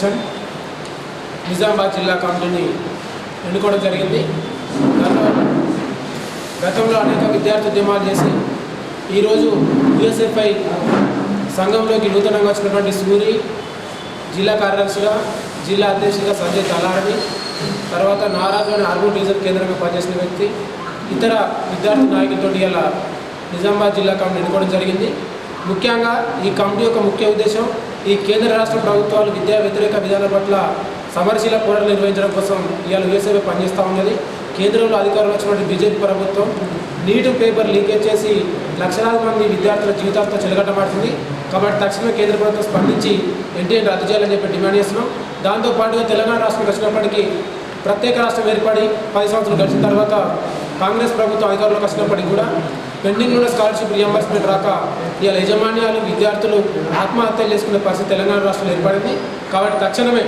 Chairperson Nizamabad జిల్లా కమిటీని ఎన్నుకోవడం జరిగింది. గతంలో అనేక విద్యార్థి ఉద్యమాలు చేసి ఈరోజు యుఎస్ఎఫ్ఐ సంఘంలోకి నూతనంగా వచ్చినటువంటి సూరి జిల్లా కార్యదర్శిగా జిల్లా అధ్యక్షుడిగా సంజయ్ తలారని తర్వాత నారాజులోని అర్బన్ డీజల్ కేంద్రంగా పనిచేసిన వ్యక్తి ఇతర విద్యార్థి నాయకులతో ఇలా నిజామాబాద్ జిల్లా కమిటీ ఎన్నుకోవడం జరిగింది. ముఖ్యంగా ఈ కమిటీ యొక్క ముఖ్య ఉద్దేశం ఈ కేంద్ర రాష్ట్ర ప్రభుత్వాలు విద్యా వ్యతిరేక విధానం పట్ల సమరశీల పోరాటం నిర్వహించడం కోసం ఇవాళ యుఎస్ఏ పనిచేస్తూ ఉన్నది. కేంద్రంలో అధికారులు వచ్చినటువంటి బీజేపీ ప్రభుత్వం నీటు పేపర్ లీకేజ్ చేసి లక్షలాది మంది విద్యార్థుల జీవితాలతో చెలగటమాడుతుంది కాబట్టి తక్షణమే కేంద్ర ప్రభుత్వం స్పందించి ఎన్టీఏ రద్దు చేయాలని చెప్పి డిమాండ్ చేస్తున్నాం. దాంతోపాటుగా తెలంగాణ రాష్ట్రం వచ్చినప్పటికీ ప్రత్యేక రాష్ట్రం ఏర్పడి పది సంవత్సరాలు గడిచిన తర్వాత కాంగ్రెస్ ప్రభుత్వం అధికారంలోకి వచ్చినప్పటికీ కూడా పెండింగ్ ఉన్న స్కాలర్షిప్ రియంబర్స్మెంట్ రాక ఇవాళ యజమాన్యాలు విద్యార్థులు ఆత్మహత్యలు చేసుకునే పరిస్థితి తెలంగాణ రాష్ట్రంలో ఏర్పడింది. కాబట్టి తక్షణమే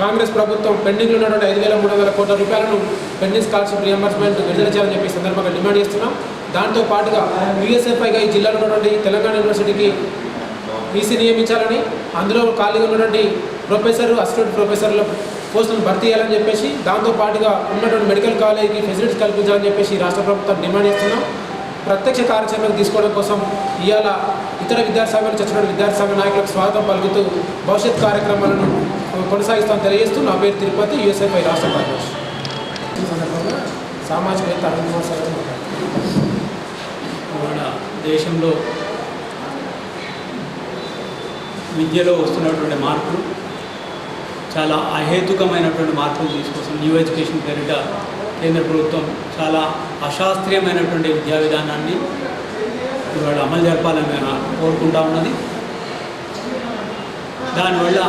కాంగ్రెస్ ప్రభుత్వం పెండింగ్లో ఉన్నటువంటి ఐదు వేల మూడు వందల కోట్ల రూపాయలను పెండింగ్ స్కాలర్షిప్ రియంబర్స్మెంట్ విడుదల చేయాలని చెప్పి సందర్భంగా డిమాండ్ చేస్తున్నాం. దాంతో పాటుగా యూఎస్ఎఫ్ఐగా ఈ జిల్లాలో ఉన్నటువంటి తెలంగాణ యూనివర్సిటీకి వీసీ నియమించాలని అందులో ఖాళీగా ఉన్నటువంటి ప్రొఫెసర్ అసిస్టెంట్ ప్రొఫెసర్ల పోస్టులను భర్తీ చేయాలని చెప్పేసి దాంతో పాటుగా ఉన్నటువంటి మెడికల్ కాలేజీకి ఫెసిలిటీస్ కల్పించాలని చెప్పేసి రాష్ట్ర ప్రభుత్వం డిమాండ్ చేస్తున్నాం. ప్రత్యక్ష కార్యాచరణకు తీసుకోవడం కోసం ఇవాళ ఇతర విద్యార్థి సంఘాల నుంచి వచ్చిన నాయకులకు స్వాగతం పలుకుతూ భవిష్యత్ కార్యక్రమాలను కొనసాగిస్తామని తెలియజేస్తూ నా పేరు తిరుపతి యూఎస్ఐపై రాష్ట్ర కార్యదర్శి. ఈ సందర్భంగా సామాజికవేత్త అరవింద్ కుమార్ సార్ మన దేశంలో విద్యలో వస్తున్నటువంటి మార్పులు చాలా అహేతుకమైనటువంటి మార్పులు తీసుకొస్తుంది. న్యూ ఎడ్యుకేషన్ పేరిట కేంద్ర ప్రభుత్వం చాలా అశాస్త్రీయమైనటువంటి విద్యా విధానాన్ని ఇవాళ అమలు జరపాలని మేము కోరుకుంటా ఉన్నది. దానివల్ల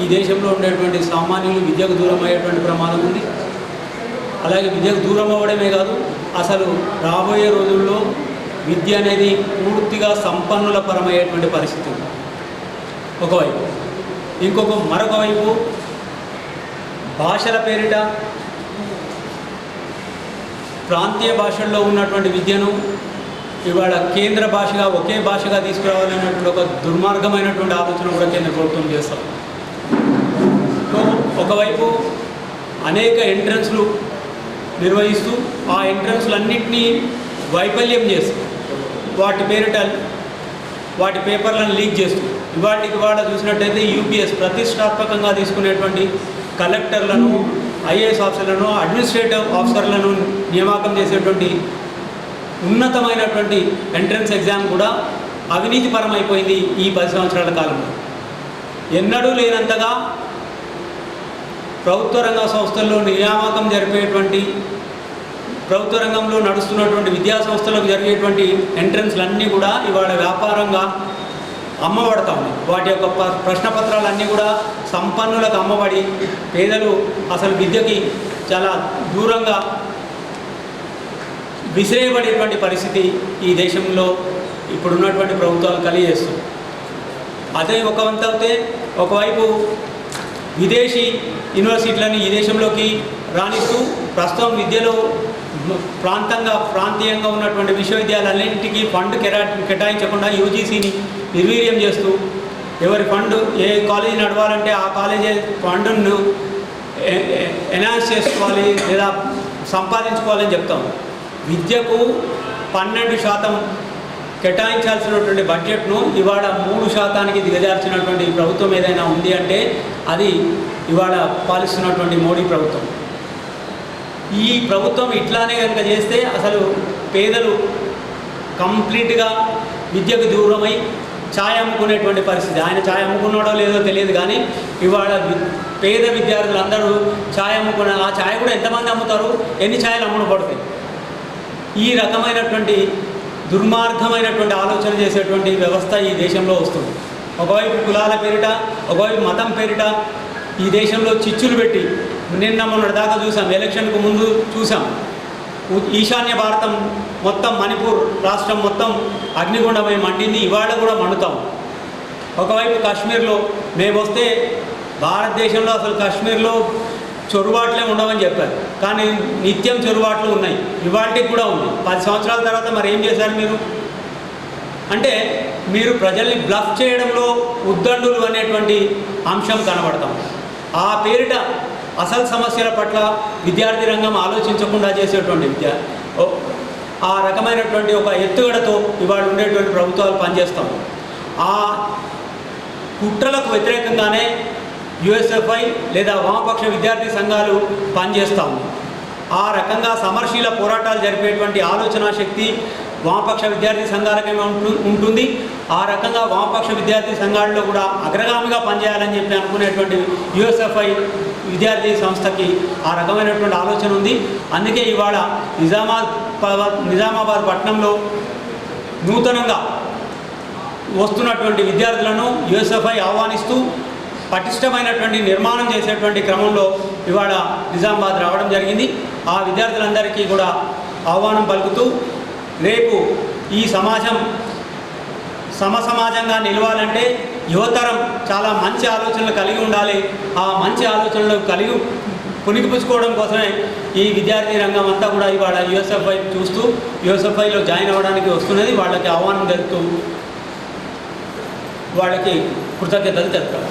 ఈ దేశంలో ఉండేటువంటి సామాన్యులు విద్యకు దూరం అయ్యేటువంటి ప్రమాదం ఉంది. అలాగే విద్యకు దూరం అవ్వడమే కాదు అసలు రాబోయే రోజుల్లో విద్య అనేది పూర్తిగా సంపన్నుల పరమయ్యేటువంటి పరిస్థితి ఉంది. ఒకవైపు. ఇంకొక మరొక వైపు భాషల పేరిట ప్రాంతీయ భాషల్లో ఉన్నటువంటి విద్యను ఇవాళ కేంద్ర భాషగా ఒకే భాషగా తీసుకురావాలనేటువంటి ఒక దుర్మార్గమైనటువంటి ఆలోచన కూడా కేంద్ర ప్రభుత్వం చేస్తాం. సో ఒకవైపు అనేక ఎంట్రన్స్లు నిర్వహిస్తూ ఆ ఎంట్రన్స్లన్నింటినీ వైఫల్యం చేస్తూ వాటి పేరిట వాటి పేపర్లను లీక్ చేస్తూ ఇవాటికి వాళ్ళ చూసినట్టయితే యూపీఎస్ ప్రతిష్టాత్మకంగా తీసుకునేటువంటి కలెక్టర్లను ఐఏఎస్ ఆఫీసర్లను అడ్మినిస్ట్రేటివ్ ఆఫీసర్లను నియామకం చేసేటువంటి ఉన్నతమైనటువంటి ఎంట్రన్స్ ఎగ్జామ్ కూడా అవినీతిపరమైపోయింది ఈ పది సంవత్సరాల కాలంలో. ఎన్నడూ లేనంతగా ప్రభుత్వ రంగ సంస్థల్లో నియామకం జరిపేటువంటి ప్రభుత్వ రంగంలో నడుస్తున్నటువంటి విద్యా సంస్థలకు జరిగేటువంటి ఎంట్రన్స్లన్నీ కూడా ఇవాళ వ్యాపారంగా అమ్మబడతా ఉన్నాయి. వాటి యొక్క ప- ప్రశ్నపత్రాలన్నీ కూడా సంపన్నులకు అమ్మబడి పేదలు అసలు విద్యకి చాలా దూరంగా విసిరేయబడేటువంటి పరిస్థితి ఈ దేశంలో ఇప్పుడున్నటువంటి ప్రభుత్వాలు కలిగజేస్తుంది అదే ఒక వంత అయితే ఒకవైపు విదేశీ యూనివర్సిటీలని ఈ దేశంలోకి రాణిస్తూ ప్రస్తుతం విద్యలో ప్రాంతంగా ప్రాంతీయంగా ఉన్నటువంటి విశ్వవిద్యాలయాలన్నింటికీ ఫండ్ కెరా కేటాయించకుండా యూజీసీని నిర్వీర్యం చేస్తూ ఎవరి ఫండ్ ఏ కాలేజీ నడవాలంటే ఆ కాలేజీ ఫండ్ను ఎనౌన్స్ ఎన్హాన్స్ చేసుకోవాలి లేదా సంపాదించుకోవాలని చెప్తాం. విద్యకు పన్నెండు శాతం కేటాయించాల్సినటువంటి బడ్జెట్ను ఇవాళ మూడు శాతానికి దిగజార్చినటువంటి ప్రభుత్వం ఏదైనా ఉంది అంటే అది ఇవాళ పాలిస్తున్నటువంటి మోడీ ప్రభుత్వం. ఈ ప్రభుత్వం ఇట్లానే కనుక చేస్తే అసలు పేదలు కంప్లీట్గా విద్యకు దూరమై ఛాయ్ అమ్ముకునేటువంటి పరిస్థితి. ఆయన ఛాయ్ అమ్ముకున్నాడో లేదో తెలియదు కానీ ఇవాళ పేద విద్యార్థులందరూ ఛాయ్ అమ్ముకున్న ఆ ఛాయ్ కూడా ఎంతమంది అమ్ముతారు? ఎన్ని ఛాయలు అమ్ముడుపడతాయి ఈ రకమైనటువంటి దుర్మార్గమైనటువంటి ఆలోచన చేసేటువంటి వ్యవస్థ ఈ దేశంలో వస్తుంది. ఒకవైపు కులాల పేరిట ఒకవైపు మతం పేరిట ఈ దేశంలో చిచ్చులు పెట్టి నిన్న మొన్నటి దాకా చూసాం. ఎలక్షన్కు ముందు చూసాం. ఈశాన్య భారతం మొత్తం మణిపూర్ రాష్ట్రం మొత్తం అగ్నిగుండమై మండింది. ఇవాళ కూడా మండుతాం. ఒకవైపు కాశ్మీర్లో మేము వస్తే భారతదేశంలో అసలు కాశ్మీర్లో చొరుబాట్లే ఉండవని చెప్పారు. కానీ నిత్యం చొరుబాట్లు ఉన్నాయి. ఇవాళకి కూడా ఉంది. పది సంవత్సరాల తర్వాత మరి ఏం చేశారు మీరు? అంటే మీరు ప్రజల్ని బ్లఫ్ చేయడంలో ఉద్దండులు అనేటువంటి అంశం కనబడతాం. ఆ పేరిట అసలు సమస్యల పట్ల విద్యార్థి రంగం ఆలోచించకుండా చేసేటువంటి విద్య. ఓ- ఆ రకమైనటువంటి ఒక ఎత్తుగడతో ఇవాళ ఉండేటువంటి ప్రభుత్వాలు పనిచేస్తాం. ఆ కుట్రలకు వ్యతిరేకంగానే యుఎస్ఎఫ్ఐ లేదా వామపక్ష విద్యార్థి సంఘాలు పనిచేస్తాము. ఆ రకంగా సమరశీల పోరాటాలు జరిపేటువంటి ఆలోచన శక్తి వామపక్ష విద్యార్థి సంఘాలకే ఉంటు- ఉంటుంది. ఆ రకంగా వామపక్ష విద్యార్థి సంఘాల్లో కూడా అగ్రగామిగా పనిచేయాలని చెప్పి అనుకునేటువంటి యుఎస్ఎఫ్ఐ విద్యార్థి సంస్థకి ఆ రకమైనటువంటి ఆలోచన ఉంది. అందుకే ఇవాళ నిజామాబాద్ నిజామాబాద్ పట్టణంలో నూతనంగా వస్తున్నటువంటి విద్యార్థులను యుఎస్ఎఫ్ఐ ఆహ్వానిస్తూ పటిష్టమైనటువంటి నిర్మాణం చేసేటువంటి క్రమంలో ఇవాళ నిజామాబాద్ రావడం జరిగింది. ఆ విద్యార్థులందరికీ కూడా ఆహ్వానం పలుకుతూ రేపు ఈ సమాజం సమసమాజంగా నిలవాలంటే యువతరం చాలా మంచి ఆలోచనలు కలిగి ఉండాలి. ఆ మంచి ఆలోచనలు కలిగి పుణికిపుచ్చుకోవడం కోసమే ఈ విద్యార్థి రంగం అంతా కూడా ఇవాళ యుఎస్ఎఫ్ఐ చూస్తూ యుఎస్ఎఫ్ఐలో జాయిన్ అవ్వడానికి వస్తున్నది. వాళ్ళకి ఆహ్వానం జరుపుతూ వాళ్ళకి కృతజ్ఞతలు తెలుపుతారు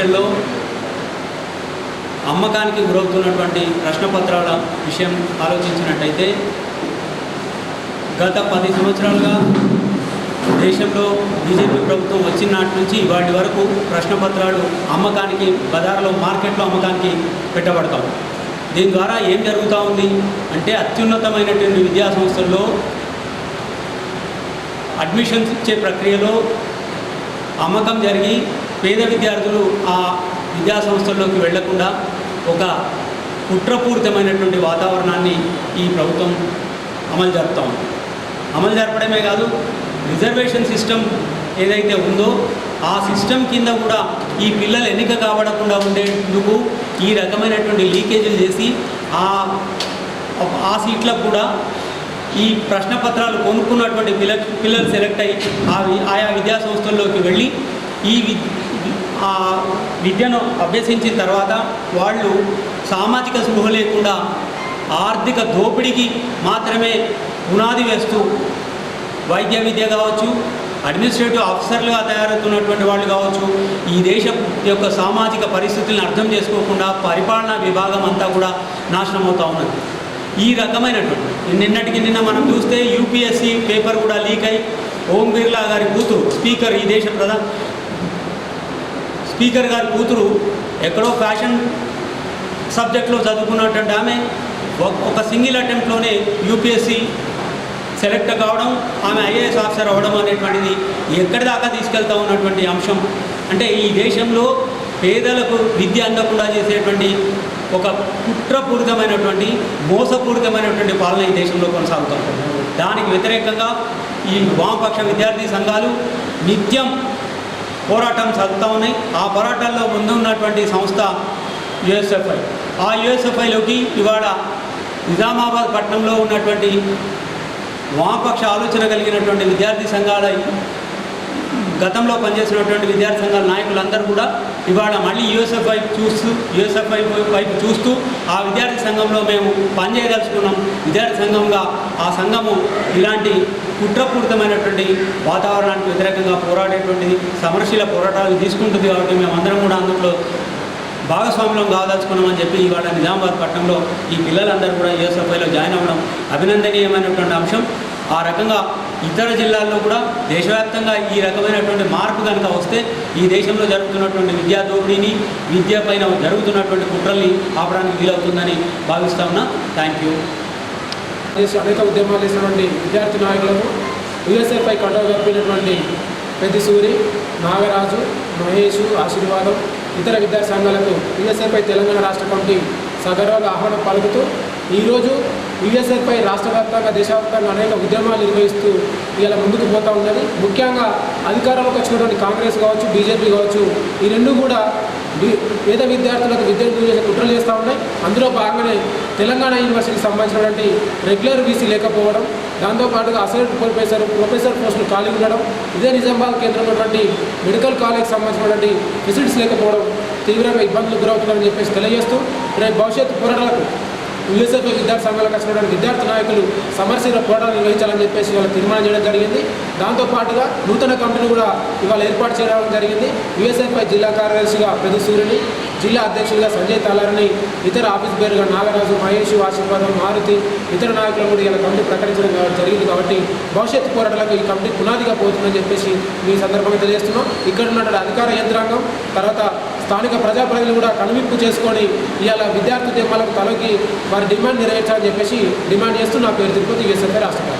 విషయంలో అమ్మకానికి గురవుతున్నటువంటి ప్రశ్నపత్రాల విషయం ఆలోచించినట్టయితే గత పది సంవత్సరాలుగా దేశంలో బీజేపీ ప్రభుత్వం వచ్చిన నాటి నుంచి ఇవాటి వరకు ప్రశ్నపత్రాలు అమ్మకానికి బజార్లో మార్కెట్లో అమ్మకానికి పెట్టబడతాం. దీని ద్వారా ఏం జరుగుతూ ఉంది అంటే అత్యున్నతమైనటువంటి విద్యా సంస్థల్లో అడ్మిషన్స్ ఇచ్చే ప్రక్రియలో అమ్మకం జరిగి పేద విద్యార్థులు ఆ విద్యా సంస్థల్లోకి వెళ్ళకుండా ఒక కుట్రపూరితమైనటువంటి వాతావరణాన్ని ఈ ప్రభుత్వం అమలు జరుపుతా ఉంది. అమలు జరపడమే కాదు రిజర్వేషన్ సిస్టమ్ ఏదైతే ఉందో ఆ సిస్టమ్ కింద కూడా ఈ పిల్లలు ఎన్నిక కాబడకుండా ఉండేందుకు ఈ రకమైనటువంటి లీకేజీలు చేసి ఆ ఆ సీట్లకు కూడా ఈ ప్రశ్న పత్రాలు కొనుక్కున్నటువంటి పిల్ల పిల్లలు సెలెక్ట్ అయ్యి ఆయా విద్యా సంస్థల్లోకి వెళ్ళి ఈ వి ఆ విద్యను అభ్యసించిన తర్వాత వాళ్ళు సామాజిక స్పృహ లేకుండా ఆర్థిక దోపిడీకి మాత్రమే పునాది వేస్తూ వైద్య విద్య కావచ్చు అడ్మినిస్ట్రేటివ్ ఆఫీసర్లుగా తయారవుతున్నటువంటి వాళ్ళు కావచ్చు ఈ దేశం యొక్క సామాజిక పరిస్థితులను అర్థం చేసుకోకుండా పరిపాలనా విభాగం అంతా కూడా నాశనం అవుతూ ఉన్నది. ఈ రకమైనటువంటి నిన్నటికి నిన్న మనం చూస్తే యూపీఎస్సీ పేపర్ కూడా లీక్ అయి ఓం బిర్లా గారి కూతురు స్పీకర్ ఈ దేశ ప్రధాన స్పీకర్ గారి కూతురు ఎక్కడో ఫ్యాషన్ సబ్జెక్ట్లో చదువుకున్నటువంటి ఆమె ఒక- సింగిల్ అటెంప్ట్లోనే యూపీఎస్సి సెలెక్ట్ కావడం ఆమె ఐఏఎస్ ఆఫీసర్ అవ్వడం అనేటువంటిది ఎక్కడి దాకా తీసుకెళ్తా ఉన్నటువంటి అంశం. అంటే ఈ దేశంలో పేదలకు విద్య అందకుండా చేసేటువంటి ఒక కుట్రపూరితమైనటువంటి మోసపూరితమైనటువంటి పాలన ఈ దేశంలో కొనసాగుతుంది. దానికి వ్యతిరేకంగా ఈ వామపక్ష విద్యార్థి సంఘాలు నిత్యం పోరాటం సాగుతూ ఉన్నాయి. ఆ పోరాటాల్లో ముందు ఉన్నటువంటి సంస్థ యుఎస్ఎఫ్ఐ. ఆ యుఎస్ఎఫ్ఐలోకి ఇవాళ నిజామాబాద్ పట్టణంలో ఉన్నటువంటి వామపక్ష ఆలోచన కలిగినటువంటి విద్యార్థి సంఘాల గతంలో పనిచేసినటువంటి విద్యార్థి సంఘాల నాయకులందరూ కూడా ఇవాళ మళ్ళీ యూఎస్ఎఫ్ వైపు చూస్తూ యూఎస్ఎఫ్ వైపు చూస్తూ ఆ విద్యార్థి సంఘంలో మేము పనిచేయదలుచుకున్నాం. విద్యార్థి సంఘంగా ఆ సంఘము ఇలాంటి కుట్రపూరితమైనటువంటి వాతావరణానికి వ్యతిరేకంగా పోరాడేటువంటి సమరశీల పోరాటాలు తీసుకుంటుంది కాబట్టి మేమందరం కూడా అందులో భాగస్వామ్యం కావదలుచుకున్నామని చెప్పి ఇవాళ నిజామాబాద్ పట్టణంలో ఈ పిల్లలందరూ కూడా యూఎస్ఎఫ్ఐలో జాయిన్ అవ్వడం అభినందనీయమైనటువంటి అంశం. ఆ రకంగా ఇతర జిల్లాల్లో కూడా దేశవ్యాప్తంగా ఈ రకమైనటువంటి మార్పు కనుక వస్తే ఈ దేశంలో జరుగుతున్నటువంటి విద్యా దోపిడీని విద్య పైన జరుగుతున్నటువంటి కుట్రల్ని ఆపడానికి వీలవుతుందని భావిస్తా ఉన్నా. థ్యాంక్ యూ అనేక ఉద్యమాలు చేసినటువంటి విద్యార్థి నాయకులకు యుఎస్ఏపై కండవ కప్పినటువంటి పెద్ది సూరి నాగరాజు మహేష్ ఆశీర్వాదం ఇతర విద్యా సంఘాలకు యుఎస్ఏపై తెలంగాణ రాష్ట్ర కమిటీ సగర్వంగా ఆహ్వానం పలుకుతూ ఈరోజు యుఎస్ఎఫ్ఐ రాష్ట్ర వ్యాప్తంగా దేశవ్యాప్తంగా అనేక ఉద్యమాలు నిర్వహిస్తూ ఇలా ముందుకు పోతూ ఉన్నది. ముఖ్యంగా అధికారంలోకి వచ్చినటువంటి కాంగ్రెస్ కావచ్చు బీజేపీ కావచ్చు ఈ రెండు కూడా పేద విద్యార్థులకు విద్యను చేసే కుట్రలు చేస్తూ ఉన్నాయి. అందులో భాగంగానే తెలంగాణ యూనివర్సిటీకి సంబంధించినటువంటి రెగ్యులర్ వీసీ లేకపోవడం దాంతోపాటుగా అసోసియేట్ ప్రొఫెసర్ ప్రొఫెసర్ పోస్టులు ఖాళీ ఉండడం ఇదే నిజామాబాద్ కేంద్రంలో మెడికల్ కాలేజ్ సంబంధించినటువంటి ఫెసిలిటీస్ లేకపోవడం తీవ్రంగా ఇబ్బందులకు గురవుతున్నారని చెప్పేసి తెలియజేస్తూ రేపు భవిష్యత్తు పోరాటాలకు యుఎస్ఎఫ్ఐ విద్యార్థి సంఘాలకు వచ్చినటువంటి విద్యార్థి నాయకులు సమరశీల పోరాటం నిర్వహించాలని చెప్పేసి ఇవాళ తీర్మానం చేయడం జరిగింది. దాంతోపాటుగా నూతన కమిటీని కూడా ఇవాళ ఏర్పాటు చేయడం జరిగింది. యూఎస్ఎఫ్ఐ జిల్లా కార్యదర్శిగా ప్రతి సూర్యుని జిల్లా అధ్యక్షులుగా సంజయ్ తలారిని ఇతర ఆఫీస్ పేరుగా నాగరాజు మహేష్ ఆశీర్వాదం మారుతి ఇతర నాయకులను కూడా ఇలా కమిటీ ప్రకటించడం జరిగింది కాబట్టి భవిష్యత్తు పోరాటాలకు ఈ కమిటీ పునాదిగా పోతుందని చెప్పేసి మీ సందర్భంగా తెలియజేస్తున్నాం. ఇక్కడ ఉన్నటువంటి అధికార యంత్రాంగం తర్వాత స్థానిక ప్రజాప్రతినిధులు కూడా కనువింపు చేసుకొని ఇవాళ విద్యార్థి దీపాలకు తలకి వారి డిమాండ్ నెరవేర్చాలని చెప్పేసి డిమాండ్ చేస్తూ నా పేరు తిరుపతి వేసే రాష్ట్రపతి.